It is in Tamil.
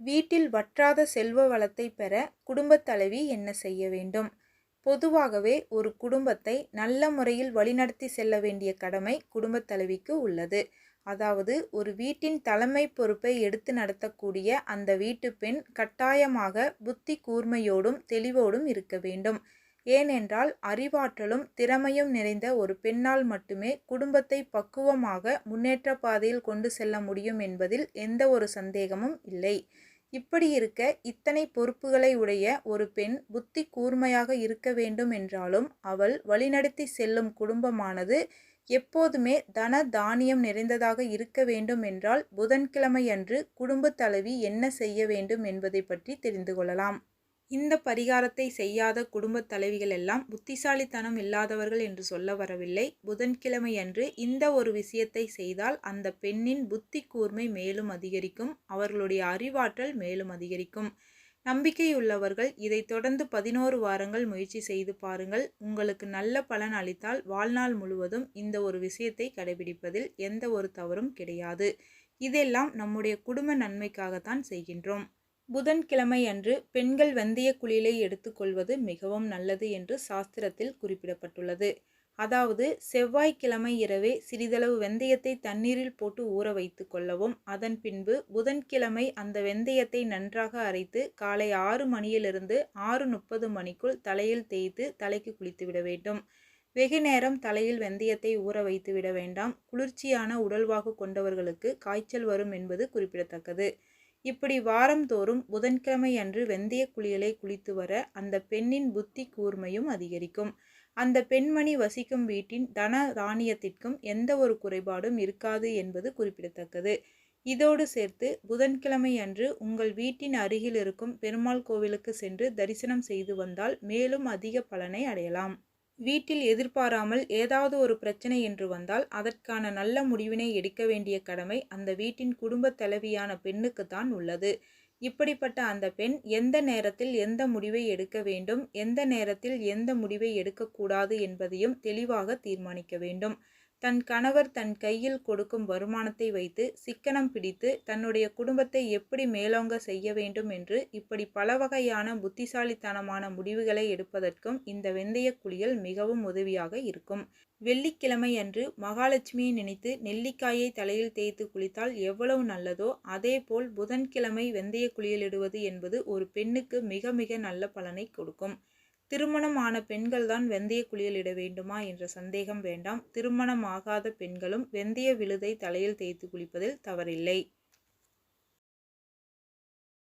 வீட்டில் வற்றாத செல்வ வளத்தை பெற குடும்பத் தலைவி என்ன செய்ய வேண்டும்? பொதுவாகவே ஒரு குடும்பத்தை நல்ல முறையில் வழிநடத்தி செல்ல வேண்டிய கடமை குடும்பத் தலைவிக்கு உள்ளது. அதாவது ஒரு வீட்டின் தலைமை பொறுப்பை எடுத்து நடத்தக்கூடிய அந்த வீட்டு பெண் கட்டாயமாக புத்தி கூர்மையோடும் தெளிவோடும் இருக்க வேண்டும். ஏனென்றால் அறிவாற்றலும் திறமையும் நிறைந்த ஒரு பெண்ணால் மட்டுமே குடும்பத்தை பக்குவமாக முன்னேற்ற பாதையில் கொண்டு செல்ல முடியும் என்பதில் எந்த ஒரு சந்தேகமும் இல்லை. இப்படி இருக்க இத்தனை பொறுப்புகளை உடைய ஒரு பெண் புத்தி கூர்மையாக இருக்க வேண்டும் என்றாலும் அவள் வழிநடத்தி செல்லும் குடும்பமானது எப்போதுமே தன தானியம் நிறைந்ததாக இருக்க வேண்டும் என்றால் புதன்கிழமையன்று குடும்ப தலைவி என்ன செய்ய வேண்டும் என்பதை பற்றி தெரிந்து கொள்ளலாம். இந்த பரிகாரத்தை செய்யாத குடும்பத் தலைவிகள் எல்லாம் புத்திசாலித்தனம் இல்லாதவர்கள் என்று சொல்ல வரவில்லை. புதன்கிழமை அன்று இந்த ஒரு விஷயத்தை செய்தால் அந்த பெண்ணின் புத்தி கூர்மை மேலும் அதிகரிக்கும் அவர்களுடைய அறிவாற்றல் மேலும் அதிகரிக்கும். நம்பிக்கையுள்ளவர்கள் இதை தொடர்ந்து பதினோரு வாரங்கள் முயற்சி செய்து பாருங்கள். உங்களுக்கு நல்ல பலன் அளித்தால் வாழ்நாள் முழுவதும் இந்த ஒரு விஷயத்தை கடைபிடிப்பதில் எந்த ஒரு தவறும் கிடையாது. இதெல்லாம் நம்முடைய குடும்ப நன்மைக்காகத்தான் செய்கின்றோம். புதன்கிழமை அன்று பெண்கள் வெந்தய குளியலை எடுத்துக்கொள்வது மிகவும் நல்லது என்று சாஸ்திரத்தில் குறிப்பிடப்பட்டுள்ளது. அதாவது செவ்வாய்க்கிழமை இரவே சிறிதளவு வெந்தயத்தை தண்ணீரில் போட்டு ஊற வைத்து கொள்ளவும் அதன் பின்பு புதன்கிழமை அந்த வெந்தயத்தை நன்றாக அரைத்து காலை ஆறு மணியிலிருந்து ஆறு முப்பது மணிக்குள் தலையில் தேய்த்து தலைக்கு குளித்துவிட வேண்டும். வெகு நேரம் தலையில் வெந்தயத்தை ஊற வைத்து விட வேண்டாம். குளிர்ச்சியான உடல்வாகு கொண்டவர்களுக்கு காய்ச்சல் வரும் என்பது குறிப்பிடத்தக்கது. இப்படி வாரந்தோறும் புதன்கிழமை அன்று வெந்தய குளியலை குளித்து வர அந்த பெண்ணின் புத்தி கூர்மையும் அதிகரிக்கும். அந்த பெண்மணி வசிக்கும் வீட்டின் தன தானியத்திற்கும் எந்த ஒரு குறைபாடும் இருக்காது என்பது குறிப்பிடத்தக்கது. இதோடு சேர்த்து புதன்கிழமை அன்று உங்கள் வீட்டின் அருகில் இருக்கும் பெருமாள் கோவிலுக்கு சென்று தரிசனம் செய்து வந்தால் மேலும் அதிக பலனை அடையலாம். வீட்டில் எதிர்பாராமல் ஏதாவது ஒரு பிரச்சனை என்று வந்தால் அதற்கான நல்ல முடிவினை எடுக்க வேண்டிய கடமை அந்த வீட்டின் குடும்ப தலைவியான பெண்ணுக்குத்தான் உள்ளது. இப்படிப்பட்ட அந்த பெண் எந்த நேரத்தில் எந்த முடிவை எடுக்க வேண்டும் எந்த நேரத்தில் எந்த முடிவை எடுக்கக்கூடாது என்பதையும் தெளிவாக தீர்மானிக்க வேண்டும். தன் கணவர் தன் கையில் கொடுக்கும் வருமானத்தை வைத்து சிக்கனம் பிடித்து தன்னுடைய குடும்பத்தை எப்படி மேலோங்க செய்ய வேண்டும் என்று இப்படி பல வகையான புத்திசாலித்தனமான முடிவுகளை எடுப்பதற்கும் இந்த வெந்தய குளியல் மிகவும் உதவியாக இருக்கும். வெள்ளிக்கிழமை அன்று மகாலட்சுமியை நினைத்து நெல்லிக்காயை தலையில் தேய்த்து குளித்தால் எவ்வளவு நல்லதோ அதேபோல் புதன்கிழமை வெந்தய குளியலிடுவது என்பது ஒரு பெண்ணுக்கு மிக மிக நல்ல பலனை கொடுக்கும். திருமணம் ஆன பெண்கள்தான் வெந்தய குளியலிட வேண்டுமா என்ற சந்தேகம் வேண்டாம். திருமணம் ஆகாத பெண்களும் வெந்தய விழுதை தலையில் தேய்த்து குளிப்பதில் தவறில்லை.